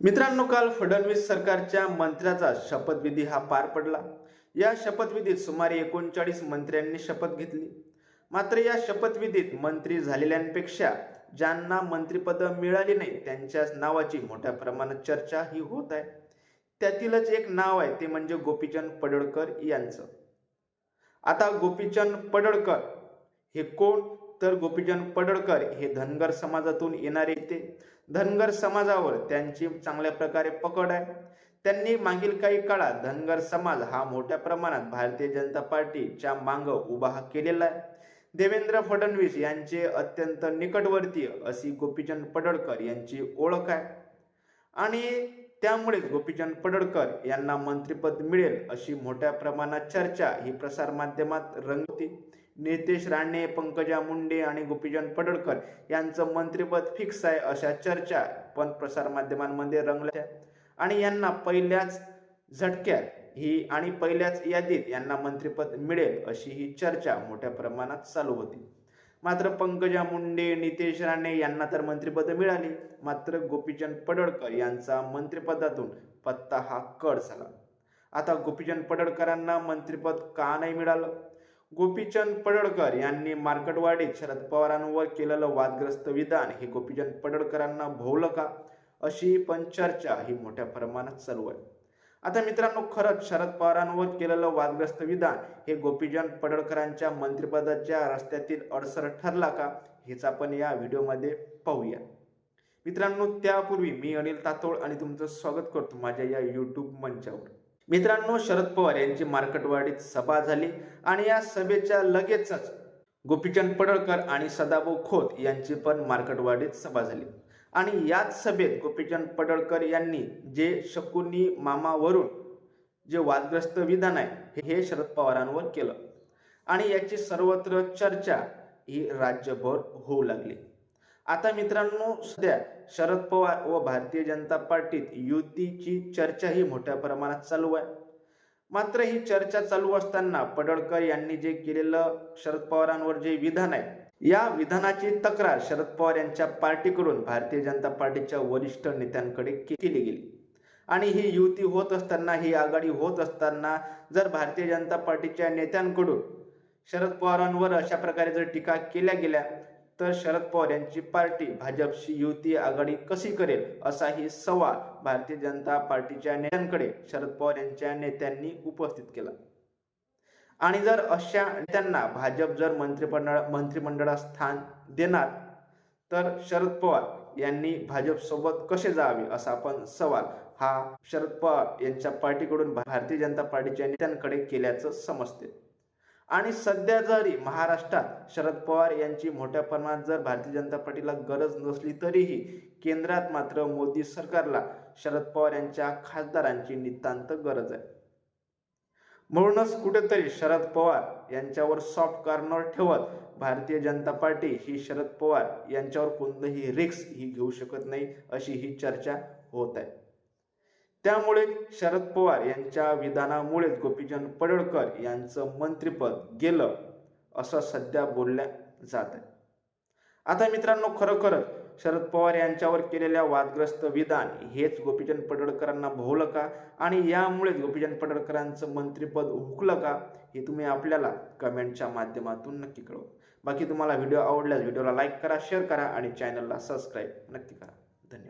मित्रांनो काल फडणवीस सरकारच्या मंत्र्याचा शपथविधी हा पार पडला. या शपथविधीत सुमारे एकोणचाळीस मंत्र्यांनी शपथ घेतली. मात्र या शपथविधीत मंत्री झालेल्यांपेक्षा ज्यांना मंत्रिपद मिळाली नाही त्यांच्याच नावाची मोठ्या प्रमाणात चर्चा ही होत आहे. त्यातीलच एक नाव आहे ते म्हणजे गोपीचंद पडळकर यांचं. आता गोपीचंद पडळकर हे कोण? तर गोपीचंद पडळकर हे धनगर समाजातून येणारे ते धनगर समाजावर त्यांची चांगल्या प्रकारे पकड आहे. त्यांनी मागील काही काळात धनगर समाज हा मोठ्या प्रमाणात भारतीय जनता पार्टीच्या मांग उभा केलेला आहे. देवेंद्र फडणवीस यांचे अत्यंत निकटवर्तीय अशी गोपीचंद पडळकर यांची ओळख आहे. आणि त्यामुळेच गोपीचंद पडळकर यांना मंत्रिपद मिळेल अशी मोठ्या प्रमाणात चर्चा ही प्रसारमाध्यमात रंगती नितेश राणे पंकजा मुंडे आणि गोपीचंद पडळकर यांचं मंत्रिपद फिक्स आहे अशा चर्चा पण प्रसारमाध्यमांमध्ये रंगल्या आणि यांना पहिल्याच झटक्यात ही आणि पहिल्याच यादीत यांना मंत्रिपद मिळेल अशी ही चर्चा मोठ्या प्रमाणात चालू होती. मात्र पंकजा मुंडे नितेश राणे यांना तर मंत्रिपद मिळाली. मात्र गोपीचंद पडळकर यांचा मंत्रिपदातून पत्ता हा कड झाला. आता गोपीचंद पडळकरांना मंत्रिपद का नाही मिळालं? गोपीचंद पडळकर यांनी मार्केटवाडीत शरद पवारांवर केलेलं वादग्रस्त विधान हे गोपीचंद पडळकरांना भोवलं का? अशी पण चर्चा ही मोठ्या प्रमाणात चालू आहे. आता मित्रांनो खरंच शरद पवारांवर केलेलं वादग्रस्त विधान हे गोपीचंद पडळकरांच्या मंत्रिपदाच्या रस्त्यातील अडसर ठरला का हेच आपण या व्हिडिओमध्ये पाहूया. मित्रांनो त्यापूर्वी मी अनिल तातोळ आणि तुमचं स्वागत करतो माझ्या या यूट्यूब मंचावर. मित्रांनो शरद पवार यांची मार्केटवाडीत सभा झाली आणि या सभेच्या लगेचच गोपीचंद पडळकर आणि सदाभाऊ खोत यांची पण मार्केटवाडीत सभा झाली. आणि याच सभेत गोपीचंद पडळकर यांनी जे शकुनी मामावरून जे वादग्रस्त विधान आहे हे शरद पवारांवर केलं. आणि याची सर्वत्र चर्चा ही राज्यभर होऊ लागली. आता मित्रांनो सध्या शरद पवार व भारतीय जनता पार्टीत युतीची चर्चा ही मोठ्या प्रमाणात चालू आहे. मात्र ही चर्चा चालू असताना पडळकर यांनी जे केलेलं शरद पवारांवर जे विधान आहे या विधानाची तक्रार शरद पवार यांच्या पार्टीकडून भारतीय जनता पार्टीच्या वरिष्ठ नेत्यांकडे केली गेली. आणि ही युती होत असताना ही आघाडी होत असताना जर भारतीय जनता पार्टीच्या नेत्यांकडून शरद पवारांवर अशा प्रकारे जर टीका केल्या गेल्या तर शरद पवार यांची पार्टी भाजपशी युती आघाडी कशी करेल असाही सवाल भारतीय जनता पार्टीच्या नेत्यांकडे शरद पवार यांच्या नेत्यांनी उपस्थित केला. आणि जर अशा नेत्यांना भाजप जर मंत्रिमंडळ मंत्रिमंडळात स्थान देणार तर शरद पवार यांनी भाजप सोबत कसे जावे असा पण सवाल हा शरद पवार यांच्या पार्टीकडून भारतीय जनता पार्टीच्या नेत्यांकडे केल्याचं समजते. आणि सध्या जरी महाराष्ट्रात शरद पवार यांची मोठ्या प्रमाणात जर भारतीय जनता पार्टीला गरज नसली तरीही केंद्रात मात्र मोदी सरकारला शरद पवार यांच्या खासदारांची नितांत गरज आहे. म्हणूनच कुठेतरी शरद पवार यांच्यावर सॉफ्ट कॉर्नर ठेवत भारतीय जनता पार्टी ही शरद पवार यांच्यावर कोणतंही रिक्स ही घेऊ शकत नाही अशी ही चर्चा होत आहे. त्यामुळे शरद पवार यांच्या विधानामुळेच गोपीचंद पडळकर यांचं मंत्रिपद गेलं असं सध्या बोलल्या जात आहे. आता मित्रांनो खरोखरच शरद पवार यांच्यावर केलेल्या वादग्रस्त विधान हेच गोपीचंद पडळकरांना भोवलं का? आणि यामुळेच गोपीचंद पडळकरांचं मंत्रिपद हुकलं का? हे तुम्ही आपल्याला कमेंटच्या माध्यमातून नक्की कळवा. बाकी तुम्हाला व्हिडिओ आवडल्यास व्हिडिओला लाईक करा शेअर करा आणि चॅनलला सबस्क्राईब नक्की करा. धन्यवाद.